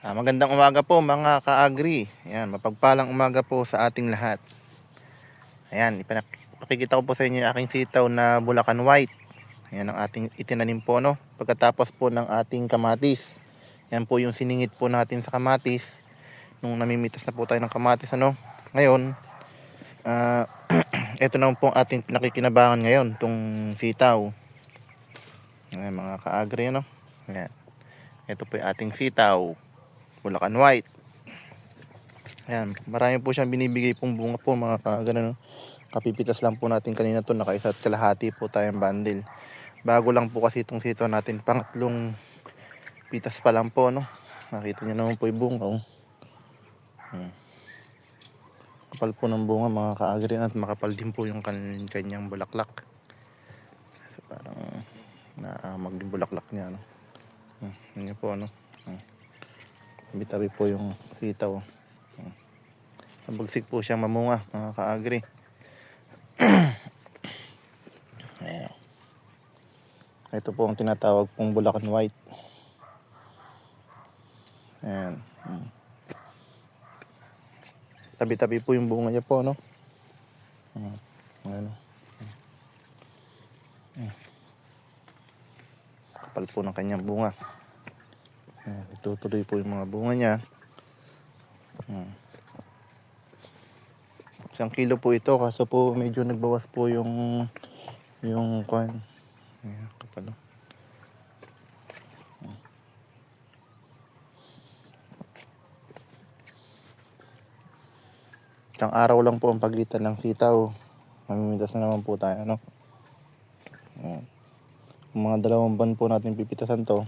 Ah, magandang umaga po mga ka-agri. Ayan, mapagpalang umaga po sa ating lahat. Ayan, ipakikita ko po sa inyo yung aking sitaw na Bulacan White. Ayan ang ating itinanim po no. Pagkatapos po ng ating kamatis. Ayan po yung siningit po natin sa kamatis. Nung namimitas na po tayo ng kamatis ano. Ngayon, ah ito naman po ang ating pinakikinabangan ngayon, itong sitaw. Ayan mga ka-agri ano. Ayan. Ito po yung ating sitaw. Bulacan White. Ayan, marami po siyang binibigay pong bunga po mga kagano. Kapipitas lang po natin kanina to, nakaisa at kalahati po tayong bundle. Bago lang po kasi itong sito natin, pangatlong pitas pa lang po, no? Nakita niyo naman po yung bunga, oh. Hmm. Kapal po ng bunga mga kaagri at makapal din po yung kan kanyang bulaklak. So, parang naamag yung bulaklak niya, no? Hmm, yun po, ano? Hmm. Tabi-tabi po yung sitaw. Mabagsik po siyang mamunga, mga kaagri. Ito po ang tinatawag pong Bulacan White. Ayan. Hmm. Tabi-tabi po yung bunga niya po, no? Ayan. Kapal po ng kanyang bunga. Ayan, itutuloy po yung mga bunga niya. Hmm. Isang kilo po ito kaso po medyo nagbawas po yung yung kwan. Ayan, kapal. oh. Isang araw lang po ang pagitan ng sitaw. Mamimitas na naman po tayo, ano? Ayan. Mga dalawang ban po natin pipitasan to,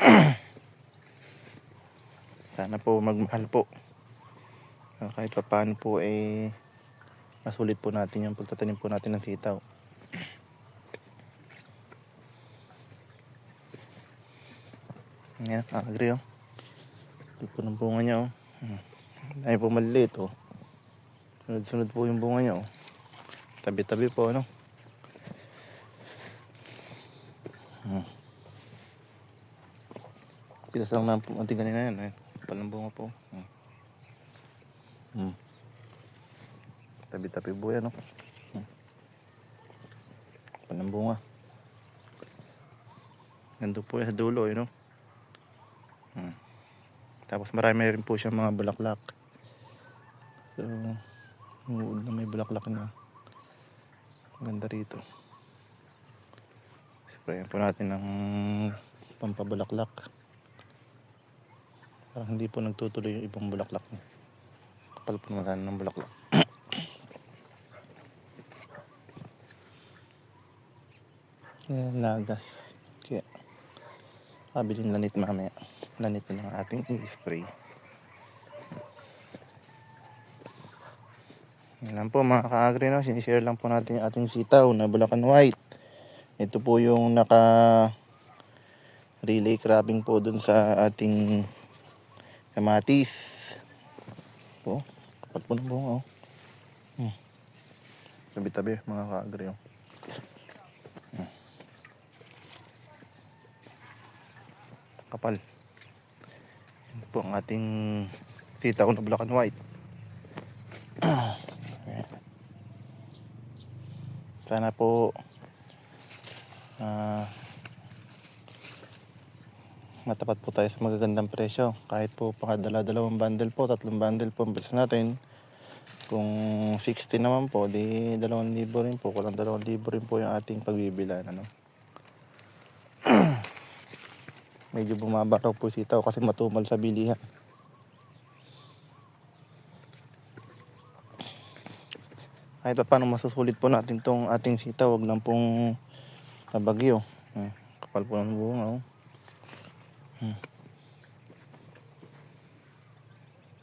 sana po magmahal po Ah, kahit pa paano po eh masulit po natin yung pagtatanim po natin ng sitaw. Yan agree oh. Ito po ng bunga niya oh. Ay po maliliit oh. Sunod sunod po yung bunga niya oh. Tabi tabi po ano Pitas lang na po ang ganina yan eh. Palang bunga po. Hmm. Hmm. Tabi-tabi yan, no? Hmm. Palang bunga. Nandun po yan sa dulo, eh, no? Hmm. Tapos marami rin po siyang mga bulaklak. So, umuod na may bulaklak na. Ganda rito. Sprayan po natin ng pampabulaklak. Parang hindi po nagtutuloy yung ibang bulaklak niya. Kapal po naman ng bulaklak. Ayan, lagas. Kaya, sabi din lanit mamaya. Lanit na ng ating i-spray. Yan lang po mga ka-agri no. Sinishare lang po natin yung ating sitaw na Bulacan White. Ito po yung naka relay crabbing po dun sa ating kamatis. Po, kapal po ng bunga oh. Hmm. Tabi-tabi mga ka-agri oh. Hmm. Kapal. Yan po ang ating kita ko na black and white. Sana po ah matapat po tayo sa magagandang presyo. Kahit po pakadala dalawang bundle po, tatlong bundle po ang natin. Kung 60 naman po, di 2,000 rin po. Kulang 2,000 rin po yung ating pagbibilan. Ano? Medyo bumaba raw po sitaw kasi matumal sa bilihan. Kahit pa paano masusulit po natin tong ating sitaw. Huwag lang pong nabagyo. Hmm, kapal po ng bunga. Oh. Hmm.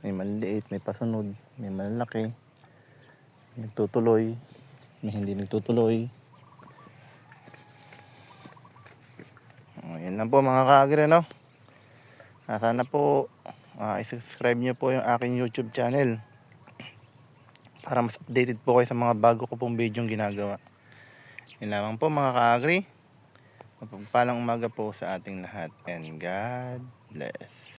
May maliliit, may pasunod, may malalaki, nagtutuloy, may hindi nagtutuloy. Oh, yan lang po mga kaagre, no? Ah, sana po ah, i-subscribe nyo po yung aking YouTube channel para mas updated po kayo sa mga bago ko pong video yung ginagawa. Yan lamang po mga kaagri. Mapagpalang umaga po sa ating lahat and God bless.